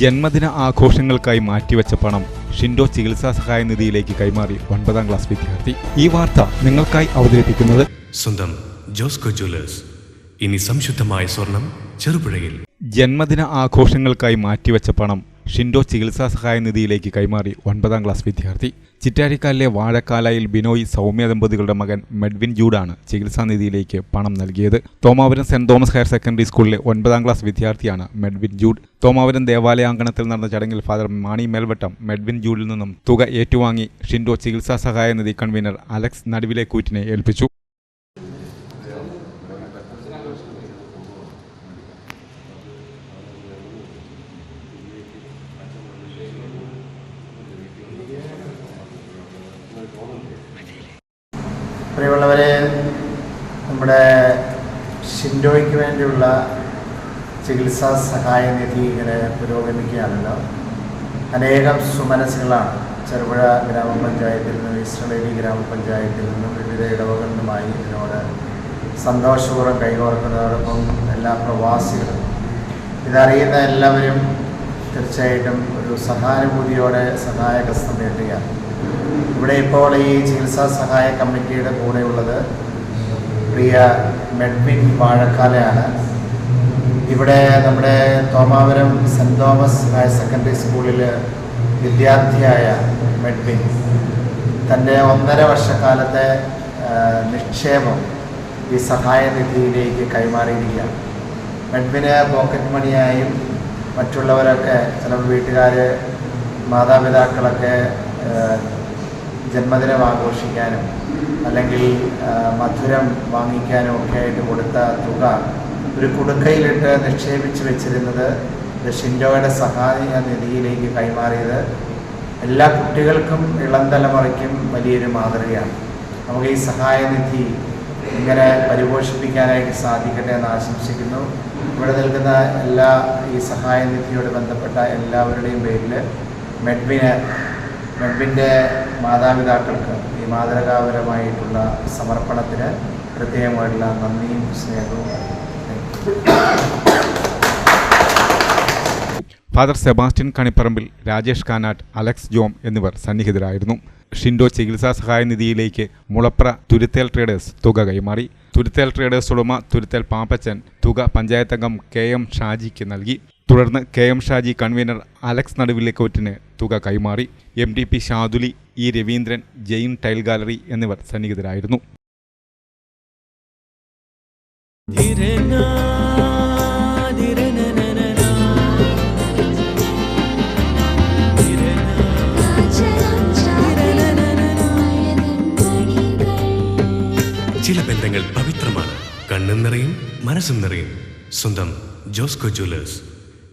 ജന്മദിന ആഘോഷങ്ങൾക്കായി മാറ്റിവെച്ച പണം ഷിൻഡോ ചികിത്സാ സഹായ നിധിയിലേക്ക് കൈമാറി ഒൻപതാം ക്ലാസ് വിദ്യാർത്ഥി. ഈ വാർത്ത നിങ്ങൾക്കായി അവതരിപ്പിക്കുന്നത് സ്വന്തം ജോസ്കോ ജ്വല്ലേഴ്സ്. ഇനി സംശുദ്ധമായ സ്വർണം ചെറുപുഴയിൽ. ജന്മദിന ആഘോഷങ്ങൾക്കായി മാറ്റിവെച്ച പണം ഷിൻഡോ ചികിത്സാ സഹായ നിധിയിലേക്ക് കൈമാറി ഒൻപതാം ക്ലാസ് വിദ്യാർത്ഥി. ചിറ്റാരിക്കാലിലെ വാഴക്കാലയിൽ ബിനോയ് സൗമ്യ ദമ്പതികളുടെ മകൻ മെഡ്വിൻ ജൂഡാണ് ചികിത്സാ നിധിയിലേക്ക് പണം നൽകിയത്. Thomapuram saint Thomas higher secondary സ്കൂളിലെ ഒൻപതാം ക്ലാസ് വിദ്യാർത്ഥിയാണ് മെഡ്വിൻ ജൂഡ്. തോമാപുരം ദേവാലയാങ്കണത്തിൽ നടന്ന ചടങ്ങിൽ ഫാദർ മാണി മേൽവട്ടം മെഡ്വിൻ ജൂഡിൽ നിന്നും തുക ഏറ്റുവാങ്ങി ഷിൻഡോ ചികിത്സാ സഹായ നിധി കൺവീനർ അലക്സ് നടുവിലെ കൂറ്റിനെ ഏൽപ്പിച്ചു. പ്രിയമുള്ളവരെ നമ്മുടെ ഷിൻഡോയ്ക്ക് വേണ്ടിയുള്ള ചികിത്സാ സഹായ നിധി ഇങ്ങനെ പുരോഗമിക്കുകയാണല്ലോ. അനേകം സുമനസ്സുകളാണ്. ചെറുപുഴ ഗ്രാമപഞ്ചായത്തിൽ നിന്നും ഈസ്റ്റർലേരി ഗ്രാമപഞ്ചായത്തിൽ നിന്നും വിവിധ ഇടവകളിലുമായി ഇതിനോട് സന്തോഷപൂർവം കൈകോർക്കുന്നതോടൊപ്പം എല്ലാ പ്രവാസികളും ഇതറിയുന്ന എല്ലാവരും തീർച്ചയായിട്ടും ഒരു സഹാനുഭൂതിയോടെ സഹായഹസ്തം നീട്ടുകയാണ് ഇവിടെ ഇപ്പോൾ ഈ ചികിത്സാ സഹായ കമ്മിറ്റിയുടെ കൂടെയുള്ളത് പ്രിയ മെഡ്വിൻ വാഴക്കാലയാണ്. ഇവിടെ നമ്മുടെ Thomapuram saint Thomas higher secondary സ്കൂളിൽ വിദ്യാർത്ഥിയായ മെഡ്വിൻ. തന്റെ ഒന്നര വർഷക്കാലത്തെ നിക്ഷേപം ഈ സഹായനിധിയിലേക്ക് കൈമാറിയിരിക്കുകയാണ്. മെഡ്വിന് പോക്കറ്റ് മണിയായും മറ്റുള്ളവരൊക്കെ ചില വീട്ടുകാർ മാതാപിതാക്കളൊക്കെ ജന്മദിനം ആഘോഷിക്കാനും അല്ലെങ്കിൽ മധുരം വാങ്ങിക്കാനും ഒക്കെ ആയിട്ട് കൊടുത്ത തുക ഒരു കുടുക്കയിലിട്ട് നിക്ഷേപിച്ച് വെച്ചിരുന്നത് ഷിൻഡോയുടെ സഹായ നിധിയിലേക്ക് കൈമാറിയത് എല്ലാ കുട്ടികൾക്കും ഇളം തലമുറയ്ക്കും വലിയൊരു മാതൃകയാണ്. നമുക്ക് ഈ സഹായനിധി ഇങ്ങനെ പരിപോഷിപ്പിക്കാനായിട്ട് സാധിക്കട്ടെ എന്ന് ആശംസിക്കുന്നു. ഇവിടെ നിൽക്കുന്ന എല്ലാ ഈ സഹായനിധിയോട് ബന്ധപ്പെട്ട എല്ലാവരുടെയും പേരിൽ മെഡ്വിന് മെഡ്വിന്റെ മാതാപിതാക്കൾക്ക് ഈ മാതൃകാപരമായിട്ടുള്ള സമർപ്പണത്തിന് പ്രത്യേകമായിട്ടുള്ള നന്ദിയും സ്നേഹവും father Sebastian Kanipparambil Rajesh Kanattu Alex Jom എന്നിവർ സന്നിഹിതരായിരുന്നു. ഷിൻഡോ ചികിത്സാ സഹായ നിധിയിലേക്ക് മുളപ്ര തുരുത്തേൽ ട്രേഡേഴ്സ് തുക കൈമാറി. തുരുത്തേൽ ട്രേഡേഴ്സ് ഉടമ തുരുത്തേൽ പാപ്പച്ചൻ തുക പഞ്ചായത്തംഗം കെ എം ഷാജിക്ക് നൽകി. തുടർന്ന് K M Shaji convener Alex നടുവിലേക്കോറ്റിന് തുക കൈമാറി. M D P Shaduli E Raveendran Jain tile gallery എന്നിവർ സന്നിഹിതരായിരുന്നു. ചില ബന്ധങ്ങൾ പവിത്രമാണ്. കണ്ണും നിറയും മനസ്സും നിറയും. സ്വന്തം ജോസ്കോ ജ്വല്ലേഴ്സ്.